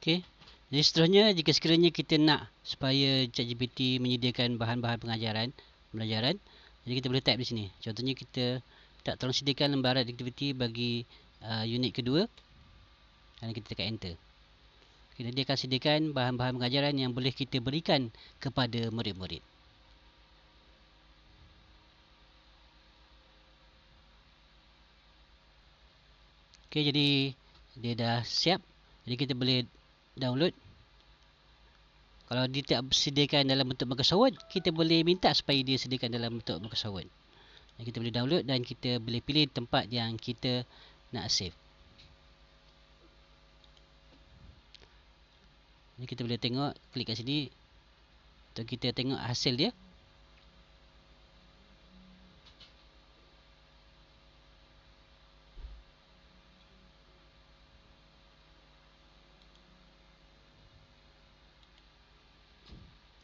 Okey. Jadi seterusnya jika sekiranya kita nak supaya ChatGPT menyediakan bahan-bahan pengajaran, pembelajaran, jadi kita boleh type di sini. Contohnya kita tak tolong sediakan lembaran aktiviti bagi uh, unit kedua. Dan kita tekan enter. Kita dia akan sediakan bahan-bahan pengajaran yang boleh kita berikan kepada murid-murid. Okey, jadi dia dah siap. Jadi kita boleh download. Kalau dia tak sediakan dalam bentuk sawat, kita boleh minta supaya dia sediakan dalam bentuk sawat. Dan kita boleh download dan kita boleh pilih tempat yang kita nak save. Ni kita boleh tengok, klik kat sini untuk kita tengok hasil dia.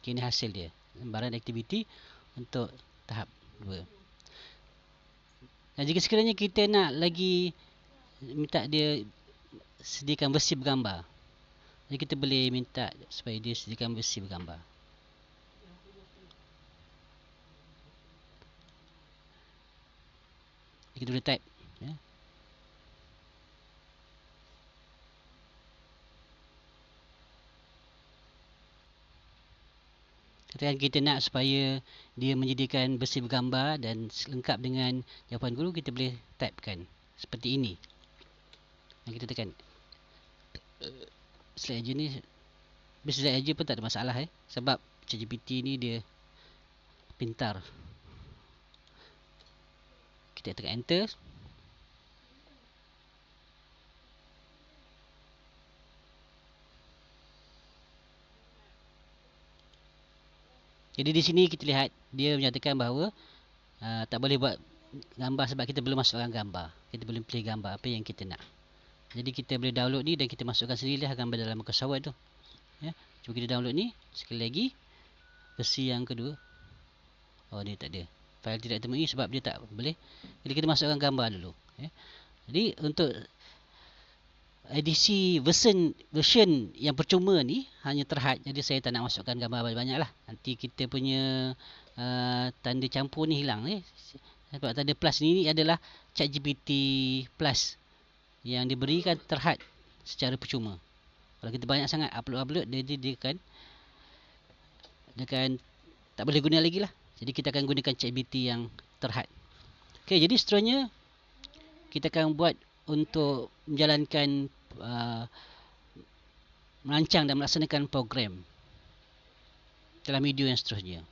Ini hasil dia. Lembaran aktiviti untuk tahap 2. Dan jika sekiranya kita nak lagi minta dia sediakan versi bergambar. Jadi kita boleh minta supaya dia sediakan versi bergambar. Kita boleh type. Ya. Katakan kita nak supaya dia menyediakan bersih bergambar dan lengkap dengan jawapan guru, kita boleh typekan seperti ini. Dan kita tekan slide aja ni slide aja pun tak ada masalah eh sebab ChatGPT ni dia pintar. Kita tekan enter. Jadi di sini kita lihat dia menyatakan bahawa uh, tak boleh buat gambar sebab kita belum masukkan gambar. Kita belum pilih gambar apa yang kita nak. Jadi kita boleh download ni dan kita masukkan sendirilah gambar dalam sawat tu. Ya. Cuba kita download ni sekali lagi versi yang kedua. Oh ni tak ada. Fail tidak temui sebab dia tak boleh. Jadi kita masukkan gambar dulu, ya. Jadi untuk edisi version version yang percuma ni hanya terhad. Jadi saya tak nak masukkan gambar banyak-banyak lah. Nanti kita punya uh, tanda campur ni hilang ni. Sebab tanda plus ni, ni adalah chat GPT plus yang diberikan terhad secara percuma. Kalau kita banyak sangat upload-upload dia, dia, dia akan dia akan tak boleh guna lagi lah. Jadi kita akan gunakan chat GPT yang terhad. Ok jadi seterusnya kita akan buat untuk menjalankan uh, merancang dan melaksanakan program dalam video yang seterusnya.